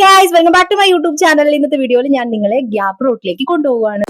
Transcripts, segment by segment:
Guys welcome back to my YouTube channel ഇന്നത്തെ വീഡിയോയിൽ ഞാൻ നിങ്ങളെ ഗ്യാപ് റോട്ടിലേക്ക് കൊണ്ടുപോവുകയാണ്.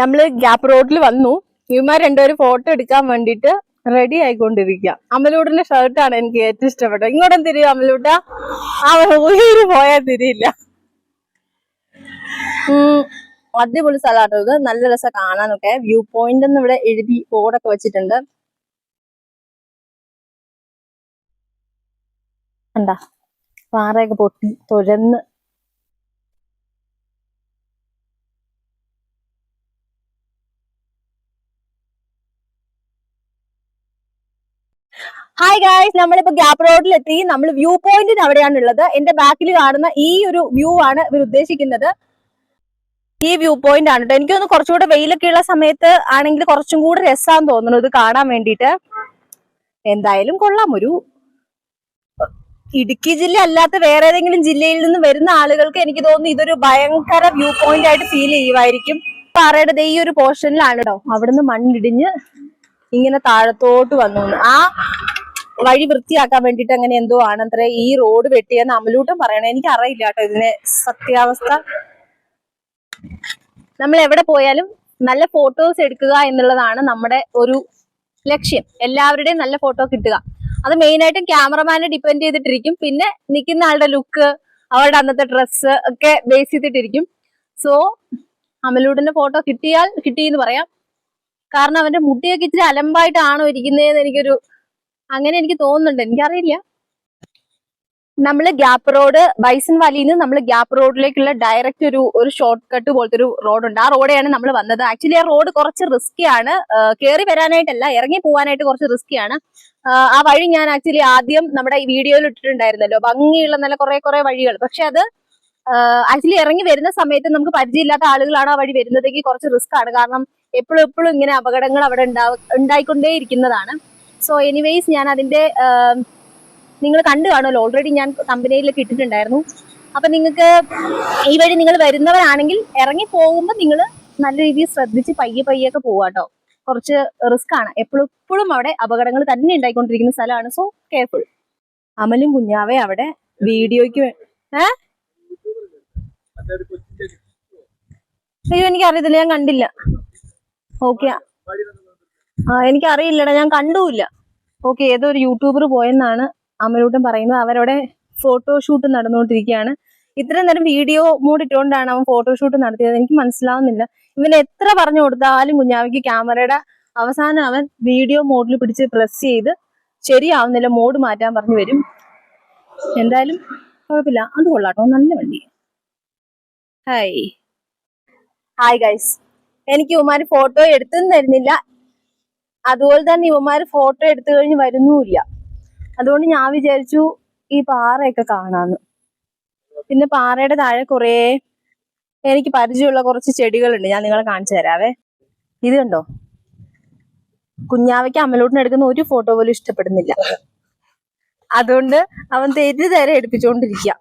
നമ്മൾ ഗ്യാപ്പ് റോഡിൽ വന്നു. ഇവന്മാർ രണ്ടുപേരും ഫോട്ടോ എടുക്കാൻ വേണ്ടിട്ട് റെഡി ആയിക്കൊണ്ടിരിക്കുക അമലൂടിന്റെ ഷർട്ടാണ് എനിക്ക് ഏറ്റവും ഇഷ്ടപ്പെട്ടത്. ഇങ്ങോട്ടും തിരിയും അമലൂട്ട? അവൻ ഊര് പോയാൽ തിരിയില്ല. അടിപൊളി സ്ഥലമാണ് ഇത്. നല്ല രസം കാണാനൊക്കെ. വ്യൂ പോയിന്റ് എന്ന് ഇവിടെ എഴുതി ബോർഡൊക്കെ വെച്ചിട്ടുണ്ട്. എന്താ? പാറയൊക്കെ പൊട്ടി തുരന്ന് ഹായ് ഗായ്സ് നമ്മളിപ്പോ ഗ്യാപ്പ് റോഡിലെത്തി നമ്മൾ വ്യൂ പോയിന്റിന് അവിടെയാണ് ഉള്ളത് എന്റെ ബാക്കിൽ കാണുന്ന ഈ ഒരു വ്യൂ ആണ് ഇവർ ഉദ്ദേശിക്കുന്നത്. ഈ വ്യൂ പോയിന്റ് ആണ് കേട്ടോ എനിക്ക് തോന്നുന്നു കുറച്ചുകൂടെ വെയിലൊക്കെ ഉള്ള സമയത്ത് ആണെങ്കിൽ കുറച്ചും കൂടെ രസാന്ന് തോന്നുന്നു ഇത് കാണാൻ വേണ്ടിയിട്ട്. എന്തായാലും കൊള്ളാം. ഒരു ഇടുക്കി ജില്ല അല്ലാത്ത വേറെ ഏതെങ്കിലും ജില്ലയിൽ നിന്ന് വരുന്ന ആളുകൾക്ക് എനിക്ക് തോന്നുന്നു ഇതൊരു ഭയങ്കര വ്യൂ പോയിന്റ് ആയിട്ട് ഫീൽ ചെയ്യുമായിരിക്കും. പാറയുടെ ഈ ഒരു പോർഷനിലാണ് കേട്ടോ അവിടുന്ന് മണ്ണിടിഞ്ഞ് ഇങ്ങനെ താഴത്തോട്ട് വന്നു. ആ വഴി വൃത്തിയാക്കാൻ വേണ്ടിട്ട് അങ്ങനെ എന്തോ ആണത്രേ ഈ റോഡ് വെട്ടിയെന്ന് അമലൂട്ടം പറയണേ. എനിക്ക് അറിയില്ല കേട്ടോ ഇതിന്റെ സത്യാവസ്ഥ. നമ്മൾ എവിടെ പോയാലും നല്ല ഫോട്ടോസ് എടുക്കുക എന്നുള്ളതാണ് നമ്മുടെ ഒരു ലക്ഷ്യം. എല്ലാവരുടെയും നല്ല ഫോട്ടോ കിട്ടുക. അത് മെയിൻ ആയിട്ടും ക്യാമറമാനെ ഡിപ്പെൻഡ് ചെയ്തിട്ടിരിക്കും. പിന്നെ നിൽക്കുന്ന ആളുടെ ലുക്ക് അവരുടെ അന്നത്തെ ഡ്രസ്സ് ഒക്കെ ബേസ് ചെയ്തിട്ടിരിക്കും. സോ അമലൂടിന്റെ ഫോട്ടോ കിട്ടിയാൽ കിട്ടിയെന്ന് പറയാം. കാരണം അവന്റെ മുടിയൊക്കെ ഇച്ചിരി അലമ്പായിട്ടാണോ ഇരിക്കുന്നതെന്ന് എനിക്കൊരു അങ്ങനെ എനിക്ക് തോന്നുന്നുണ്ട്. എനിക്കറിയില്ല. നമ്മൾ ഗ്യാപ്പ് റോഡ് ബൈസൺ വാലിയിൽ നിന്ന് നമ്മൾ ഗ്യാപ്പ് റോഡിലേക്കുള്ള ഡയറക്റ്റ് ഒരു ഒരു ഷോർട്ട് കട്ട് പോലത്തെ ഒരു റോഡ് ഉണ്ട് ആ റോഡെയാണ് നമ്മൾ വന്നത്. ആക്ച്വലി ആ റോഡ് കുറച്ച് റിസ്കി ആണ്. കയറി വരാനായിട്ടല്ല ഇറങ്ങി പോവാനായിട്ട് കുറച്ച് റിസ്കി ആണ്. ആ വഴി ഞാൻ ആക്ച്വലി ആദ്യം നമ്മുടെ ഈ വീഡിയോയിൽ ഇട്ടിട്ടുണ്ടായിരുന്നല്ലോ. ഭംഗിയുള്ള നല്ല കുറെ കുറെ വഴികൾ. പക്ഷെ അത് ആക്ച്വലി ഇറങ്ങി വരുന്ന സമയത്ത് നമുക്ക് പരിചയമില്ലാത്ത ആളുകളാണ് ആ വഴി വരുന്നതെങ്കിൽ കുറച്ച് റിസ്ക് ആണ്. കാരണം എപ്പോഴും എപ്പോഴും ഇങ്ങനെ അപകടങ്ങൾ അവിടെ ഉണ്ടാ ഉണ്ടായിക്കൊണ്ടേ ഇരിക്കുന്നതാണ് സോ എനിവേസ് ഞാൻ അതിന്റെ നിങ്ങൾ കണ്ടു കാണുമല്ലോ. ഓൾറെഡി ഞാൻ കമ്പനിയിൽ ഇട്ടിട്ടുണ്ടായിരുന്നു അപ്പൊ നിങ്ങൾക്ക് ഈ വഴി നിങ്ങൾ വരുന്നവരാണെങ്കിൽ ഇറങ്ങി പോകുമ്പോൾ നിങ്ങൾ നല്ല രീതിയിൽ ശ്രദ്ധിച്ച് പയ്യെ പയ്യെ ഒക്കെ പോവാട്ടോ കുറച്ച് റിസ്ക് ആണ്. എപ്പോഴും അവിടെ അപകടങ്ങൾ തന്നെ ഉണ്ടായിക്കൊണ്ടിരിക്കുന്ന സ്ഥലമാണ്. സോ കെയർഫുൾ അമലും കുഞ്ഞാവേ അവിടെ വീഡിയോയ്ക്ക് ഏ? അയ്യോ എനിക്ക് അറിയത്തില്ല ഞാൻ കണ്ടില്ല. ഓക്കെ ആ എനിക്ക് അറിയില്ലടാ ഞാൻ കണ്ടുമില്ല ഓക്കെ ഏതൊരു യൂട്യൂബർ പോയെന്നാണ് അമലൂട്ടൻ പറയുന്നത്. അവരവിടെ ഫോട്ടോഷൂട്ട് നടന്നുകൊണ്ടിരിക്കുകയാണ്. ഇത്രയും നേരം വീഡിയോ മൂടിട്ടുകൊണ്ടാണ് അവൻ ഫോട്ടോഷൂട്ട് നടത്തിയത്. എനിക്ക് മനസ്സിലാവുന്നില്ല. ഇവൻ എത്ര പറഞ്ഞു കൊടുത്താലും കുഞ്ഞാവിക്ക് ക്യാമറയുടെ അവസാനം അവൻ വീഡിയോ മോഡിൽ പിടിച്ച് പ്രസ് ചെയ്ത് ശരിയാവുന്നില്ല മോഡ് മാറ്റാൻ പറഞ്ഞു വരും. എന്തായാലും കുഴപ്പമില്ല. അത് കൊള്ളാട്ടോ നല്ല വണ്ടി. ഹായ് ഹായ് ഗൈസ് എനിക്ക് ഉമാര് ഫോട്ടോ എടുത്തു തരുന്നില്ല. അതുപോലെ തന്നെ ഇവന്മാര് ഫോട്ടോ എടുത്തു കഴിഞ്ഞ് വരുന്നുമില്ല. അതുകൊണ്ട് ഞാൻ വിചാരിച്ചു ഈ പാറയൊക്കെ കാണാന്ന്. പിന്നെ പാറയുടെ താഴെ കുറേ എനിക്ക് പരിചയമുള്ള കുറച്ച് ചെടികളുണ്ട്. ഞാൻ നിങ്ങളെ കാണിച്ചു തരാവേ. ഇത് കണ്ടോ? കുഞ്ഞാവയ്ക്ക് അമ്മലോട്ടിന് എടുക്കുന്ന ഒരു ഫോട്ടോ പോലും ഇഷ്ടപ്പെടുന്നില്ല. അതുകൊണ്ട് അവൻ തെരു തരം എടുപ്പിച്ചുകൊണ്ടിരിക്കുക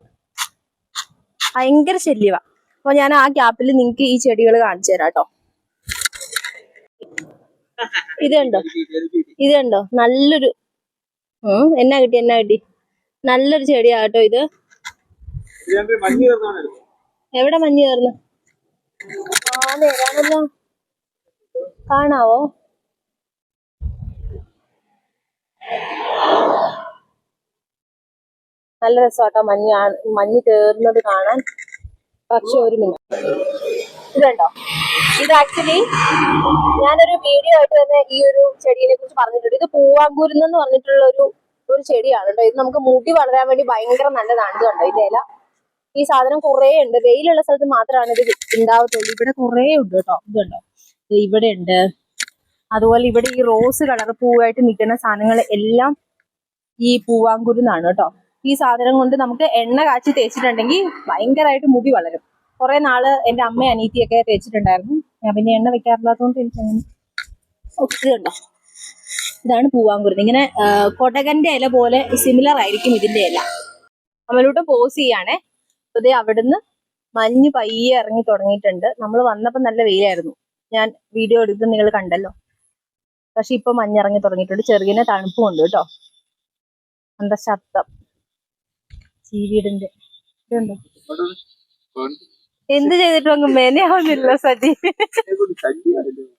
ഭയങ്കര ശല്യവാ. അപ്പൊ ഞാൻ ആ ഗ്യാപ്പിൽ നിങ്ങക്ക് ഈ ചെടികൾ കാണിച്ചു തരാം കേട്ടോ ഇത് കണ്ടോ? ഇത് കണ്ടോ? നല്ലൊരു എന്നാ കിട്ടി എന്നാ കിട്ടി? നല്ലൊരു ചെടിയാ കേട്ടോ ഇത്. എവിടെ മഞ്ഞ് കയറുന്നു? ആ നേരാണല്ലോ കാണാവോ? നല്ല രസമാട്ടോ മഞ്ഞ് മഞ്ഞ് കേറുന്നത് കാണാൻ. പക്ഷെ ഒരു മിനിറ്റ്. ഇത് കണ്ടോ? ഇത് ആക്ച്വലി ഞാനൊരു വീഡിയോ ആയിട്ട് തന്നെ ഈ ഒരു ചെടീനെ കുറിച്ച് പറഞ്ഞിട്ടുണ്ട്. ഇത് പൂവാങ്കൂരുന്ന് പറഞ്ഞിട്ടുള്ള ഒരു ഒരു ചെടിയാണ് കേട്ടോ. ഇത് നമുക്ക് മുടി വളരാൻ വേണ്ടി ഭയങ്കര നല്ലതാണ് ഇത് കണ്ടോ? ഇതിന്റെ ഇല. ഈ സാധനം കുറേ ഉണ്ട്. വെയിലുള്ള സ്ഥലത്ത് മാത്രമാണ് ഇത് ഉണ്ടാവത്തുള്ളൂ. ഇവിടെ കുറേ ഉണ്ട് കേട്ടോ. ഇത് കണ്ടോ? ഇവിടെ ഉണ്ട്. അതുപോലെ ഇവിടെ ഈ റോസ് കളർ പൂവായിട്ട് നിൽക്കുന്ന സാധനങ്ങൾ എല്ലാം ഈ പൂവാങ്കുരുന്നാണ് കേട്ടോ. ഈ സാധനം കൊണ്ട് നമുക്ക് എണ്ണ കാച്ചി തേച്ചിട്ടുണ്ടെങ്കിൽ ഭയങ്കരമായിട്ട് മുടി വളരും. കുറെ നാൾ എന്റെ അമ്മ അനീത്തിയൊക്കെ തേച്ചിട്ടുണ്ടായിരുന്നു. ഞാൻ പിന്നെ എണ്ണ വെക്കാറില്ലാത്തതുകൊണ്ട് എനിക്ക് അങ്ങനെ ഒത്തിരി ഉണ്ടോ ഇതാണ് പൂവാങ്കുരുന്ന്. ഇങ്ങനെ കൊടകന്റെ ഇല പോലെ സിമിലർ ആയിരിക്കും ഇതിന്റെ ഇല. അവലോട്ട് പോസ് ചെയ്യാണേ. അതെ അവിടുന്ന് മഞ്ഞ് പയ്യെ ഇറങ്ങി തുടങ്ങിയിട്ടുണ്ട്. നമ്മൾ വന്നപ്പോ നല്ല വെയിലായിരുന്നു. ഞാൻ വീഡിയോ എടുത്ത് നിങ്ങൾ കണ്ടല്ലോ. പക്ഷെ ഇപ്പൊ മഞ്ഞിറങ്ങി തുടങ്ങിയിട്ടുണ്ട്. ചെറുകിനെ തണുപ്പും ഉണ്ട് കേട്ടോ. എന്താ ശബ്ദം ചീവീടിന്റെ ഇതുണ്ടോ? എന്ത് ചെയ്തിട്ടും അങ്ങ് മെനയാവുന്നില്ല സജി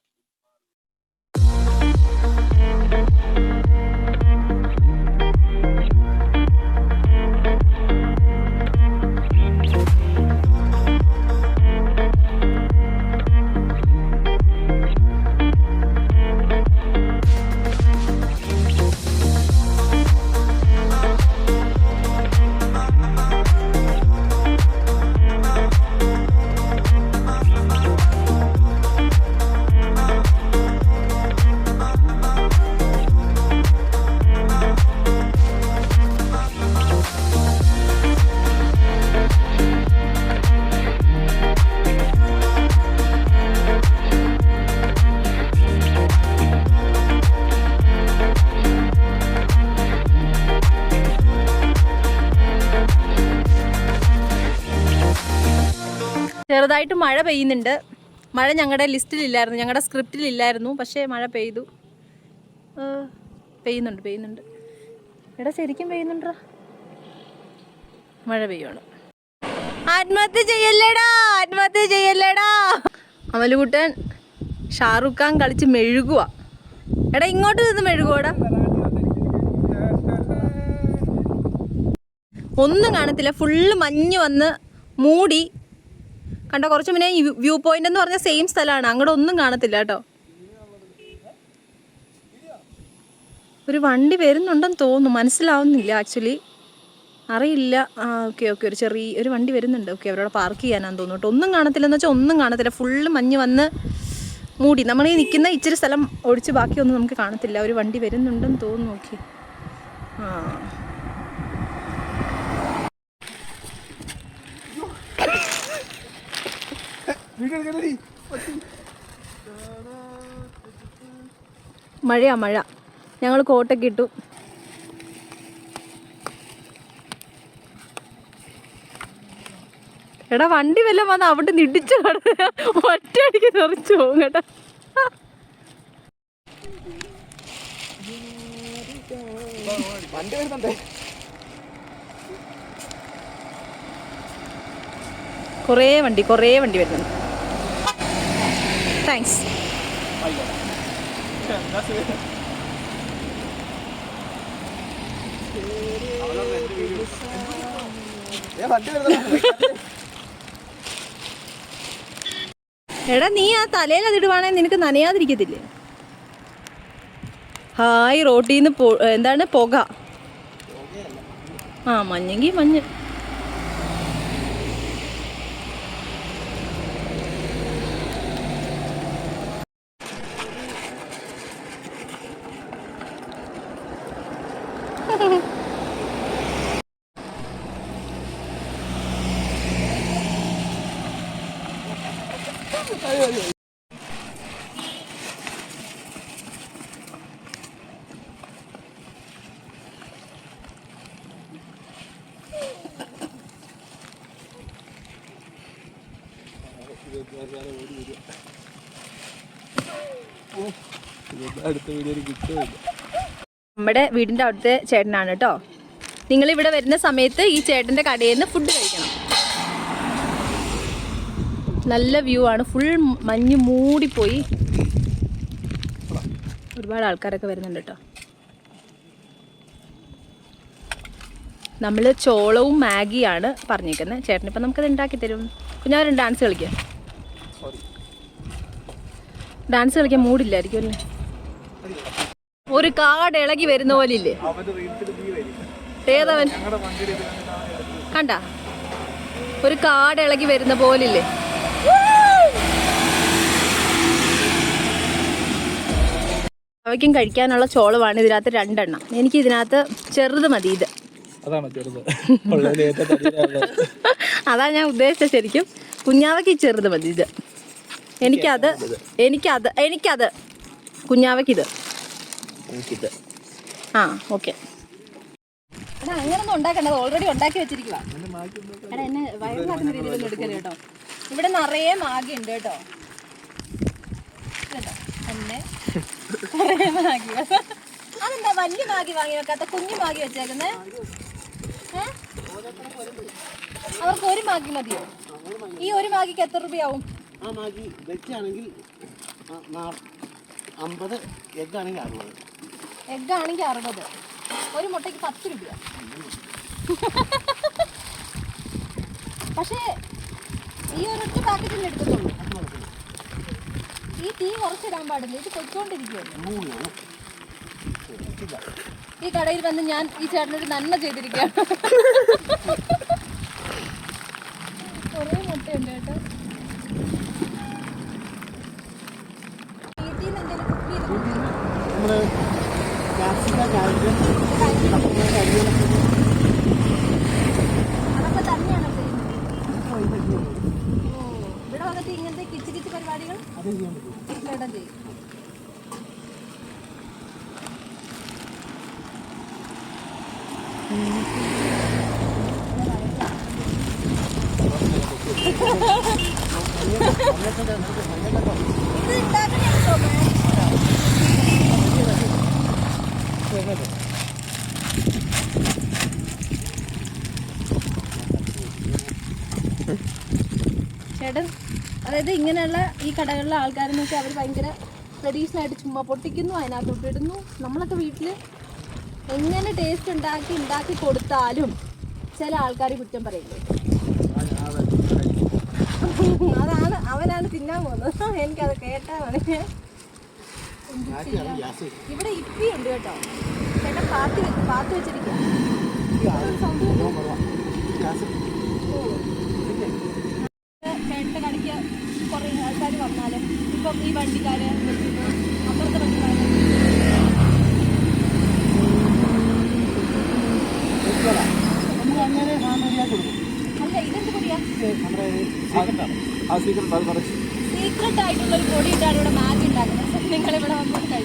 മഴ പെയ്യുന്നുണ്ട്. മഴ ഞങ്ങളുടെ ലിസ്റ്റിലില്ലായിരുന്നു. ഞങ്ങളുടെ സ്ക്രിപ്റ്റിലില്ലായിരുന്നു. പക്ഷേ മഴ പെയ്തു. പെയ്യുന്നുണ്ട് പെയ്യുന്നുണ്ട്. എടാ ശരിക്കും പെയ്യുന്നുണ്ടോ? മഴ പെയ്യുവാണ്. ആത്മഹത്യ ചെയ്യല്ലേടാ? ആത്മഹത്യ ചെയ്യല്ലേടാ? അമലുകുട്ടൻ ഷാറുഖ് ഖാൻ കളിച്ച് മെഴുകുക എടാ ഇങ്ങോട്ട് നിന്ന് മെഴുകുവാടാ. ഒന്നും കാണത്തില്ല. ഫുള്ള് മഞ്ഞ് വന്ന് മൂടി കണ്ടോ കുറച്ച് മുന്നേ ഈ വ്യൂ പോയിന്റ് എന്ന് പറഞ്ഞ സെയിം സ്ഥലമാണ്. അങ്ങോട്ട് ഒന്നും കാണത്തില്ല കേട്ടോ. ഒരു വണ്ടി വരുന്നുണ്ടെന്ന് തോന്നുന്നു. മനസ്സിലാവുന്നില്ല ആക്ച്വലി അറിയില്ല. ആ ഓക്കെ ഓക്കെ ഒരു ചെറിയ ഒരു വണ്ടി വരുന്നുണ്ട്. ഓക്കെ അവരവിടെ പാർക്ക് ചെയ്യാനാന്ന് തോന്നുന്നു ഒന്നും കാണത്തില്ലെന്ന് വെച്ചാൽ ഒന്നും കാണത്തില്ല. ഫുള്ള് മഞ്ഞ് വന്ന് മൂടി. നമ്മൾ ഈ നിൽക്കുന്ന ഇച്ചിരി സ്ഥലം ഒഴിച്ച് ബാക്കിയൊന്നും നമുക്ക് കാണത്തില്ല. ഒരു വണ്ടി വരുന്നുണ്ടെന്ന് തോന്നുന്നു. ഓക്കെ ആ. മഴയാ മഴ. ഞങ്ങൾ കോട്ടൊക്കെ ഇട്ടു. എടാ വണ്ടി വല്ല വന്ന് അവിടെ നിന്ന് ഒറ്റയടിക്ക് നിറച്ചു പോകും കേട്ടാ. വണ്ടി കുറേ വണ്ടി കുറേ വണ്ടി വരുന്നുണ്ട്. താങ്ക്സ് എടാ നീ ആ തലയിൽ അതിടുവാണെ നിനക്ക് നനയാതിരിക്കത്തില്ലേ? ഹായ് റോട്ടിൽ നിന്ന് എന്താണ്? പുക. ആ മഞ്ഞെങ്കിൽ മഞ്ഞ്. അടുത്ത വീഡിയോയിൽ കിട്ടുമില്ല നമ്മുടെ വീടിന്റെ അവിടുത്തെ ചേട്ടനാണ് കേട്ടോ. നിങ്ങൾ ഇവിടെ വരുന്ന സമയത്ത് ഈ ചേട്ടന്റെ കടയിൽ നിന്ന് ഫുഡ് കഴിക്കണം. നല്ല വ്യൂ ആണ്. ഫുൾ മഞ്ഞ് മൂടിപ്പോയി. ഒരുപാട് ആൾക്കാരൊക്കെ വരുന്നുണ്ട് കേട്ടോ. നമ്മൾ ചോളവും മാഗിയാണ് പറഞ്ഞിരിക്കുന്നത് ചേട്ടൻ ഇപ്പം നമുക്കത് ഉണ്ടാക്കി തരും. കുഞ്ഞാവരും ഡാൻസ് കളിക്കാം. ഡാൻസ് കളിക്കാൻ മൂടില്ലായിരിക്കും അല്ലേ? ഒരു കാട് ഇളകി വരുന്ന പോലെ ഇല്ലേ ഏതവൻ? ഇത്. കണ്ട? ഒരു കാട് ഇളകി വരുന്ന പോലെ പോലില്ലേ? അവയ്ക്കും കഴിക്കാനുള്ള ചോളമാണ് ഇതിനകത്ത് രണ്ടെണ്ണം. എനിക്ക് ഇതിനകത്ത് ചെറുത് മതി ഇത്. അതാ ഞാൻ ഉദ്ദേശിച്ച ശരിക്കും. കുഞ്ഞാവയ്ക്ക് ചെറുത് മതി ഇത്. എനിക്കത് എനിക്കത് എനിക്കത് കുഞ്ഞാവയ്ക്കിത് എനിക്കിത്. ആ ഓക്കെ. എടാ അങ്ങനൊന്നും ഉണ്ടാക്കണ്ടത് ഓൾറെഡി ഉണ്ടാക്കി വെച്ചിരിക്കുക എടാ എന്നെ വയറിലാക്കുന്ന രീതിയിലൊന്നും എടുക്കരുത് കേട്ടോ. ഇവിടെ നിറയെ മാഗി ഉണ്ട് കേട്ടോ. കേട്ടോ എന്നെ കുറേ മാഗി. അതെന്താ വലിയ മാഗി വാങ്ങി വെക്കാത്ത കുഞ്ഞു മാഗി വെച്ചേക്കുന്നേ? അവർക്ക് ഒരു മാഗി മതിയോ? ഈ ഒരു മാഗിക്ക് എത്ര രൂപയാവും? ആ മാഗി വെച്ചാണെങ്കിൽ അമ്പത് എഗ്ഗാണെങ്കിൽ അറുപത് എഗ് ആണെങ്കിൽ അറുപത്. ഒരു മുട്ടയ്ക്ക് പത്ത് രൂപ പക്ഷേ ഈ ഒരൊറ്റ പാക്കറ്റിൽ എടുക്കത്തുള്ളൂ. ഈ തീ കുറച്ചിടാൻ പാടില്ല. ഇത് മൂന്നാണ് ഈ കടയിൽ വന്ന് ഞാൻ ഈ ചേട്ടനൊരു നന്മ ചെയ്തിരിക്കുകയാണ് കുറേ മുട്ടയുണ്ട് കേട്ടോ വീട്ടിൽ നിന്ന് എന്തെങ്കിലും കുക്ക് ചെയ്ത് നമ്മൾ ക്യാപ്സിക്കം കാര്യം അതൊക്കെ തന്നെയാണോ ചെയ്യുന്നത് ഓ, ഇവിടെ വന്നിട്ട് ഇങ്ങനത്തെ കിച്ചു കിച്ചു പരിപാടികൾ ചെയ്യും ഇത് ഉണ്ടാക്കണേ ചേട്ടൻ അതായത് ഇങ്ങനെയുള്ള ഈ കടകളിലെ ആൾക്കാരെന്ന് നോക്കി അവർ ഭയങ്കര ട്രഡീഷണൽ ആയിട്ട് ചുമ്മാ പൊട്ടിക്കുന്നു അതിനകത്തോട്ട് ഇടുന്നു. നമ്മളൊക്കെ വീട്ടിൽ എങ്ങനെ ടേസ്റ്റ് ഉണ്ടാക്കി ഉണ്ടാക്കി കൊടുത്താലും ചില ആൾക്കാർ കുറ്റം പറയുന്നു അതാണ് അവനാണ് തിന്നാൻ പോകുന്നത്. എനിക്കത് കേട്ടാ മതി. ഇവിടെ ഇപ്പി ഉണ്ട് കേട്ടോ. ചേട്ടാ പാത്തി പാത്തി വെച്ചിരിക്കുക ഗ്യാസ് ചേട്ടന്റെ കടയ്ക്ക് കുറേ ആൾക്കാർ വന്നാലും ഇപ്പം ഈ വണ്ടിക്കാര് വിളിക്കുന്നു, അപ്പുറത്തെ വണ്ടിക്കാര് അങ്ങനെ അല്ല ഇതെന്ത് പൊടിയാ? സീക്രട്ട് ആയിട്ടുള്ള ഒരു പൊടി ഇട്ടാണ് ഇവിടെ മാഗി ഉണ്ടാക്കുന്നത്. നിങ്ങൾ ഇവിടെ വന്നിട്ട്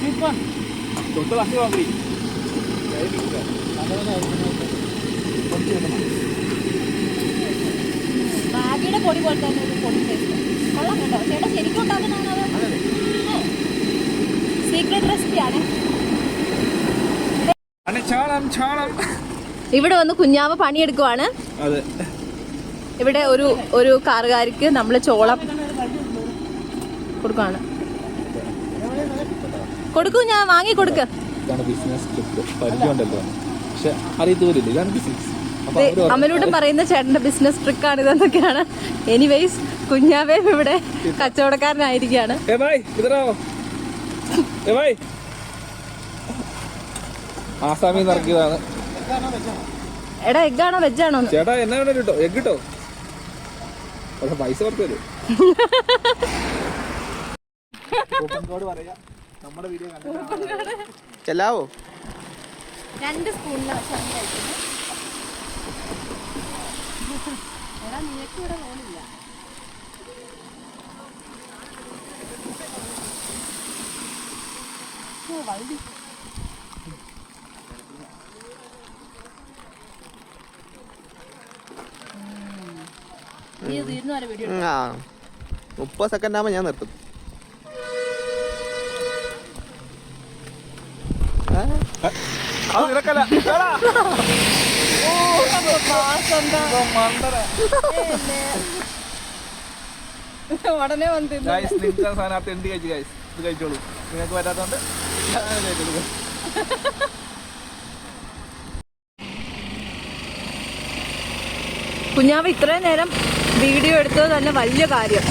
സീക്രൺ തൊട്ട് തട്ടി വാങ്ങി മാഗിയുടെ പൊടി പോലെ തന്നെ ഒരു പൊടി ടേസ്റ്റ് കൊള്ളാം കേട്ടോ. ചേട്ടാ ശരിക്കും ഉണ്ടാക്കുന്നതാണത് സീക്രട്ട് റെസിപ്പിയാണ് ഇവിടെ വന്ന് കുഞ്ഞാവ് പണിയെടുക്കുവാണ്. ഇവിടെ ഒരു ഒരു കാറുകാരിക്ക് നമ്മൾ ചോളം കൊടുക്കുവാണ്. കൊടുക്കൂ ഞാൻ വാങ്ങി കൊടുക്ക് ബിസിനസ് ട്രിപ്പ് പരിചയമുണ്ടല്ലോ. പക്ഷെ അറിയത്ത് പോലില്ല. ഇതാണ് ബിസിനസ് അപ്പൊ ദേ, അവർ പറഞ്ഞു, അമലൂടെ പറയുന്ന ചേട്ടന്റെ ബിസിനസ് ട്രിക്കാണ് ഇതെന്നൊക്കെയാണ്. എനിവേസ് കുഞ്ഞാവേ ഇവിടെ കച്ചവടക്കാരനായിരിക്കാണ് ആസാമിൽ ഇറക്കിയതാണ്. എടാ എഗ്ഗാണോ വെജാണോ ചേട്ടാ എന്നാ വേണം കിട്ടോ? എഗ് കിട്ടോ? പക്ഷെ പൈസ കുറച്ച് തരും. കൂപ്പൺ കോഡ് പറയാ. നമ്മുടെ വീഡിയോ ചെല്ലാവോ? രണ്ട് സ്പൂണിലാണ് നിനക്ക് ഇവിടെ വരെ ആ മുപ്പത് സെക്കൻഡ് ആകുമ്പോൾ ഞാൻ നിർത്തും. നിനക്കല്ല. ഉടനെ വന്ന് നിങ്ങൾക്ക് ആ സാധനം തെണ്ടി കഴിച്ചു ഗൈസ് ഇത് കഴിച്ചോളൂ. നിങ്ങൾക്ക്. കുഞ്ഞാവ് ഇത്രയും നേരം വീഡിയോ എടുത്തത് തന്നെ വലിയ കാര്യം.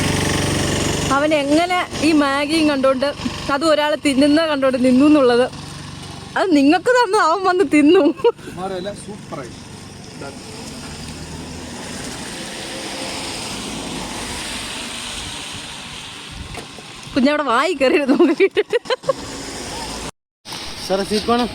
അവൻ എങ്ങനെ ഈ മാഗിയും കണ്ടോണ്ട് അതും ഒരാൾ തിന്നുന്ന കണ്ടോണ്ട് നിന്നു എന്നുള്ളത് അത് നിങ്ങൾക്ക് തന്നു അവൻ വന്ന് തിന്നു. സൂപ്പറായി കുഞ്ഞവിടെ വായി നമുക്ക് നോക്കിയിട്ട് സാറേ സീറ്റ് വേണം.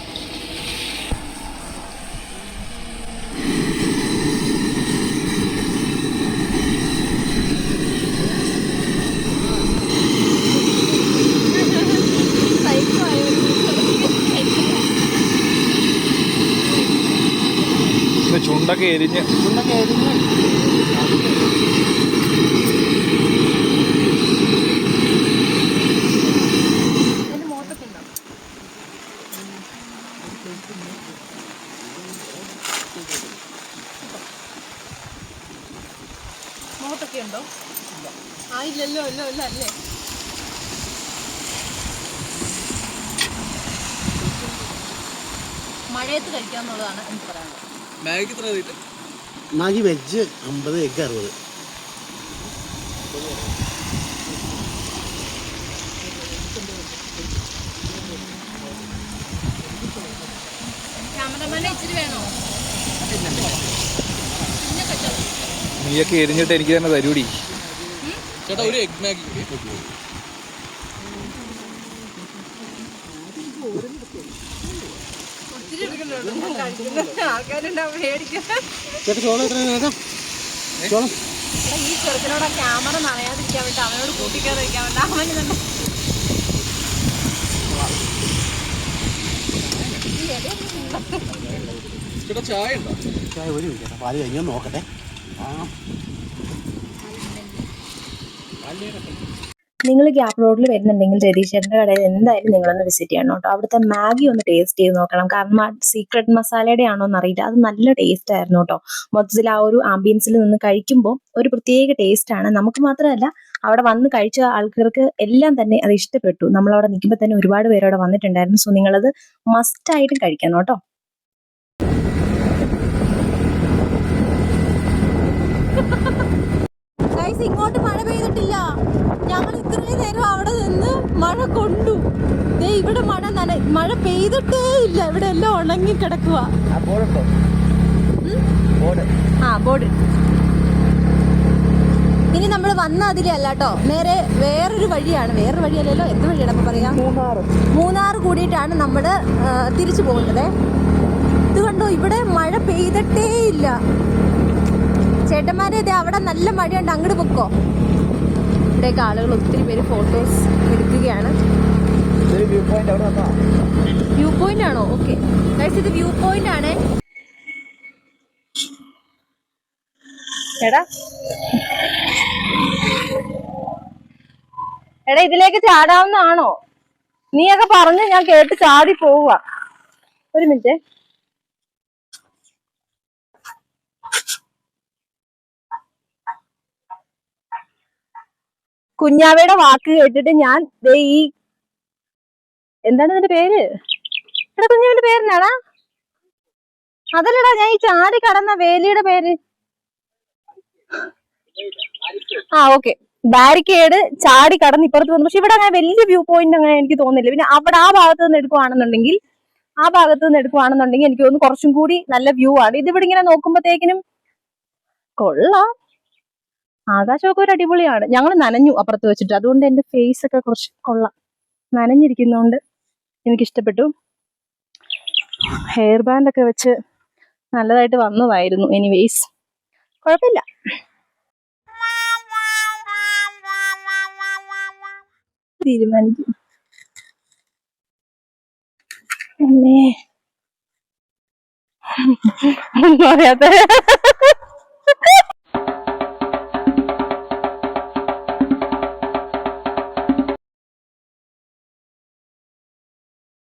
ഇത് ചുണ്ടൊക്കെ എരിഞ്ഞ്. ചുണ്ടൊക്കെ എരിഞ്ഞ്. മുഖത്തൊക്കെ ഉണ്ടോ ആ ഇല്ലല്ലോ ഇല്ല ഇല്ല അല്ലേ മഴയത്ത് കഴിക്കാന്നുള്ളതാണ്. മാഗിക്ക് ഇത്ര റേറ്റ് മാഗി വെജ് അമ്പത് എഗ് അറുപത്. നീയൊക്കെ എരിഞ്ഞിട്ട് എനിക്ക് തന്നെ തരൂടി. ചേട്ടാ ഒരു എഗ് മാഗി ആൾക്കാരുണ്ടാവും പേടിക്കാൻ ചേട്ടാ ചോളം എത്ര ചോളം ഈ ചെറുക്കനോട് ക്യാമറ നനയാതിരിക്കാൻ വേണ്ടി അവനോട് കൂട്ടിക്കാതിരിക്കാൻ വേണ്ടി അവന് തന്നെ. ചേട്ടാ ചായ ഉണ്ടോ? ചായ ഒരു മിനിറ്റ് ചേട്ടാ പാൽ കഴിഞ്ഞോ നോക്കട്ടെ. ആ. നിങ്ങൾ ഗ്യാപ് റോഡിൽ വരുന്നുണ്ടെങ്കിൽ രതീഷേട്ടന്റെ കടയിൽ എന്തായാലും നിങ്ങളൊന്ന് വിസിറ്റ് ചെയ്യണം കേട്ടോ. അവിടുത്തെ മാഗി ഒന്ന് ടേസ്റ്റ് ചെയ്ത് നോക്കണം. കാരണം ആ സീക്രട്ട് മസാലയുടെ ആണോ എന്നറിയില്ല അത് നല്ല ടേസ്റ്റ് ആയിരുന്നു കേട്ടോ. മൊത്തത്തിൽ ആ ഒരു ആംബിയൻസിൽ നിന്ന് കഴിക്കുമ്പോൾ ഒരു പ്രത്യേക ടേസ്റ്റ് ആണ്. നമുക്ക് മാത്രമല്ല അവിടെ വന്ന് കഴിച്ച ആൾക്കാർക്ക് എല്ലാം തന്നെ അത് ഇഷ്ടപ്പെട്ടു. നമ്മൾ അവിടെ നിൽക്കുമ്പോൾ തന്നെ ഒരുപാട് പേര് അവിടെ വന്നിട്ടുണ്ടായിരുന്നു. സോ നിങ്ങളത് മസ്റ്റായിട്ടും കഴിക്കണം കേട്ടോ. ഗൈസ് ഇങ്ങോട്ട് മഴ പെയ്തിട്ടില്ല. ഞങ്ങൾ ഇത്രയും നേരം അവിടെ നിന്ന് മഴ കൊണ്ടു. ദേ ഇവിടെ മഴ നന മഴ പെയ്തിട്ടേ ഇല്ല. ഇവിടെ എല്ലാം ഉണങ്ങി കിടക്കുക ആ ബോർഡ് ഇനി നമ്മൾ വന്ന അതിലെ അല്ല കേട്ടോ നേരെ വേറൊരു വഴിയാണ്. വേറൊരു വഴിയല്ലല്ലോ? എന്ത് വഴിയാണ് അപ്പൊ പറയാ? മൂന്നാർ കൂടിയിട്ടാണ് നമ്മൾ തിരിച്ചു പോകുന്നത്. ഇത് കണ്ടോ? ഇവിടെ മഴ പെയ്തിട്ടേ ഇല്ല. ചേട്ടന്മാരെ ഇത് അവിടെ നല്ല മഴയുണ്ട് അങ്ങോട്ട് പൊക്കോ. ഇവിടെയൊക്കെ ആളുകൾ ഒത്തിരി പേര് ഫോട്ടോസ് എടുക്കുകയാണ്. വ്യൂ പോയിന്റ് ആണോ? ഓക്കെ ഇത് വ്യൂ പോയിന്റ് ആണ്. എടാ. എടാ ഇതിലേക്ക് ചാടാവുന്നതാണോ? നീയൊക്കെ പറഞ്ഞ് ഞാൻ കേട്ട് ചാടി പോവുക ഒരു മിനിറ്റ് കുഞ്ഞാവയുടെ വാക്ക് കേട്ടിട്ട് ഞാൻ ദേ ഈ എന്താണ് ഇതിന്റെ പേര്? എടാ കുഞ്ഞാവിന്റെ പേരെന്നാടാ അതല്ലടാ ഞാൻ ഈ ചാടി കടന്ന വേലിയുടെ പേര്. ആ ഓക്കെ ബാരിക്കേഡ് ചാടി കടന്ന് ഇപ്പുറത്ത് വന്നു. പക്ഷെ ഇവിടെ അങ്ങനെ വലിയ വ്യൂ പോയിന്റ് അങ്ങനെ എനിക്ക് തോന്നുന്നില്ല. പിന്നെ അവിടെ ആ ഭാഗത്ത് നിന്ന് എടുക്കുവാണെന്നുണ്ടെങ്കിൽ ആ ഭാഗത്ത് നിന്ന് എടുക്കുവാണെന്നുണ്ടെങ്കിൽ എനിക്ക് തോന്നുന്നു കുറച്ചും കൂടി നല്ല വ്യൂ ആണ്. ഇതിവിടെ ഇങ്ങനെ നോക്കുമ്പോഴത്തേക്കിനും കൊള്ളാം. ആകാശമൊക്കെ ഒരു അടിപൊളിയാണ്. ഞങ്ങൾ നനഞ്ഞു അപ്പുറത്ത് വെച്ചിട്ട്. അതുകൊണ്ട് എന്റെ ഫേസ് ഒക്കെ കുറച്ച് കൊള്ളാം. നനഞ്ഞിരിക്കുന്നതുകൊണ്ട് എനിക്ക് ഇഷ്ടപ്പെട്ടു ഹെയർ ബാൻഡ് ഒക്കെ വെച്ച് നല്ലതായിട്ട് വന്നതായിരുന്നു എനിവേസ് കുഴപ്പമില്ല. തീരുമാനിക്കും. അമ്മേ. അറിയാത്ത